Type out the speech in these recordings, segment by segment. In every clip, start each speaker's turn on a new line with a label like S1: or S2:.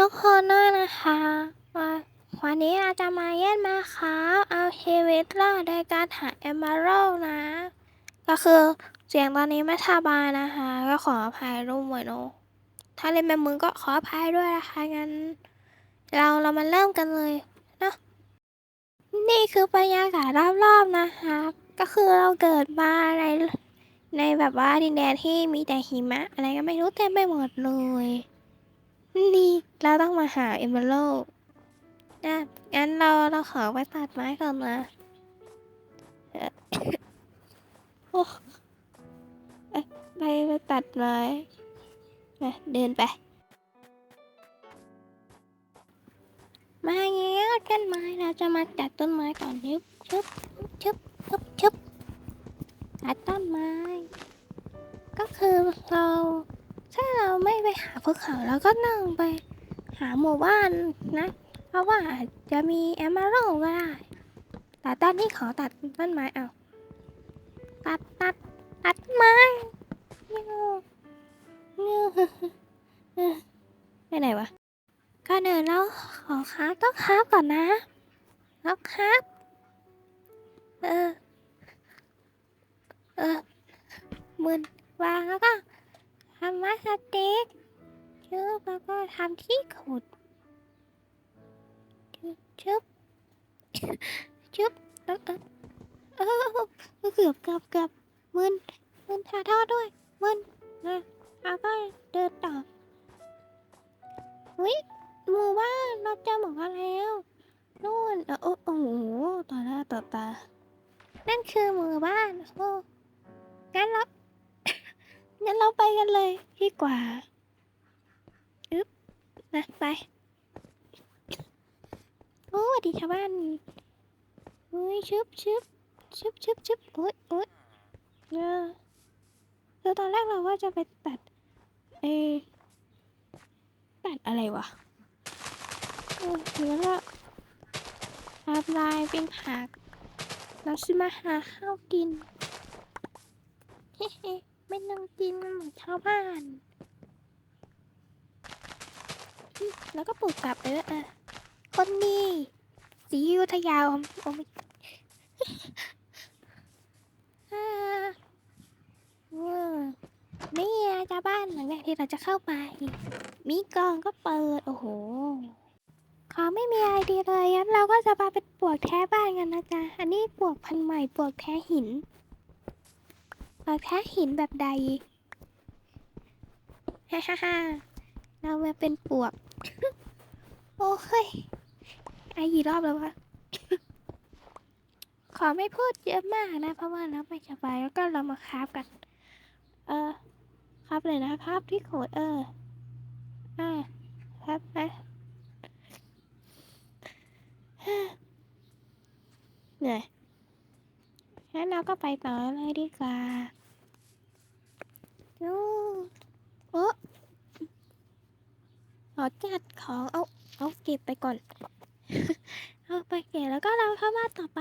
S1: ทุกคนด้วยนะคะว,วันนี้เราจะมาเล่นมาครับเอาชีวิตรอดโดยการหาเอมเบอร์นะ ก็คือเสียงตอนนี้ไม่สบายนะคะ ก็ขออภัยรุ่มไว้เนอะถ้าเล่นแบบมือก็ขออภัยด้วยนะคะงั้น เราเรามาเริ่มกันเลยเนาะนี่คือบรรยากาศรอบๆนะคะ ก็คือเราเกิดมาในในแบบว่าดินแดนที่มีแต่หิมะ อะไรก็ไม่รู้เต็มไปหมดเลย นี่เราต้องมาหาเอมเบอร์นะงั้นเราเราขอไปตัดไม้ก่อนนะโอ้ไปไปตัดไม้นะเดินไป มาเงี้ยต้นไม้เราจะมาตัดต้นไม้ก่อนชึบชึบชึบชึบชึบตัดต้นไม้ ก็คือเรา ถ้าเราไม่ไปหาภูเขาเราก็นั่งไปหาหมู่บ้านนะ เพราะว่าอาจจะมีแอมเบอร์ก็ได้ แต่ตอนนี้ขอตัดต้นไม้เอาตัดตัดตัดไม้เงี้ยเงี้ยวไปไหนวะก็เดินแล้วขอค้าต้องค้าก่อนนะแล้วครับ เออ เออมืนวางแล้วก็ำมาสเต็กชึบแล้วก็ทำที่ขุดชึบชึบชึบเออเออเออเออเกือบเกือบเกือบมึนมึนทาทอดด้วยมึนนะแล้วก็เดินต่อเฮ้ยหมู่บ้านเราเจอหมู่บ้านแล้วนู่นออโอ้โอ้โหต่อหน้าต่อตานั่นคือหมู่บ้านโอ้ เราไปกันเลยดีกว่าอึ๊บนะไป โอ้สวัสดีชาวบ้านเฮ้ยชึบชึบชึบชึบชึบโอ๊ยโอ๊ยเออคือตอนแรกเราว่าจะไปตัดเอตัดอะไรวะเออหรือว่าทำลายเป็นผักเราซื้อมาหาข้าวกิน เฮ้ไม่นั่งกิน ชาวบ้าน แล้วก็ปลูกกลับไปด้วยอะคนดีสีอยุธยาอมอมอ่าเออนี่ชาวบ้านหลังแรกที่เราจะเข้าไป มีกองก็เปิด โอ้โหขอไม่มีอะไรดีเลยงั้นเราก็จะมาเป็นปวกแท้บ้านกันนะจ๊ะ อันนี้ปวกพันใหม่ปวกแท้หินปวกแท้หินแบบใด ฮ่าฮ่าฮ่าเรามาเป็นปวก โอ้ยไอกี่รอบแล้ววะ ขอไม่พูดเยอะมากนะ เพราะว่าเราไม่สบายแล้วก็เรามาคราฟกัน เออคราฟเลยนะครับที่โขดเออ อ่าครับไปเหนื่อยงั้นเราก็ไปต่อเลยดีกว่าโอ้โอ้ ขอจัดของเอาเอาเก็บไปก่อน เอาไปเก็บแล้วก็เราเข้ามาต่อไป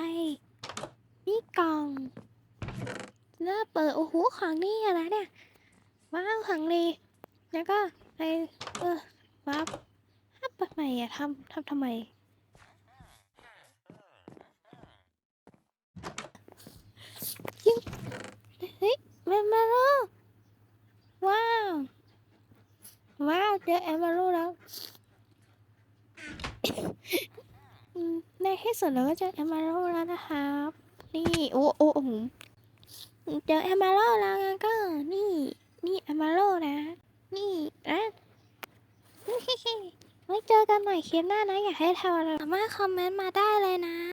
S1: นี่กล่องเริ่มเปิดโอ้โหของนี่อะไรเนี่ยว้าวของดีแล้วก็ไปเออว้าวทำไมอะทำทำทำไมยิ่งเฮ้ยมันมาแล้วว้าว ว้วเจอแอมเบอร์แล้วในที่สุดเราก็เจอแอมเบอร์แล้วนะครับ นี่โอ้โอ้โอ้เจอแอมเบอร์แล้วก็นี่ นี่แอมเบอร์นะ นี่นะไว้เจอกันใหม่คลิปหน้านะ อยากให้ทำอะไรสามารถคอมเมนต์มาได้เลยนะ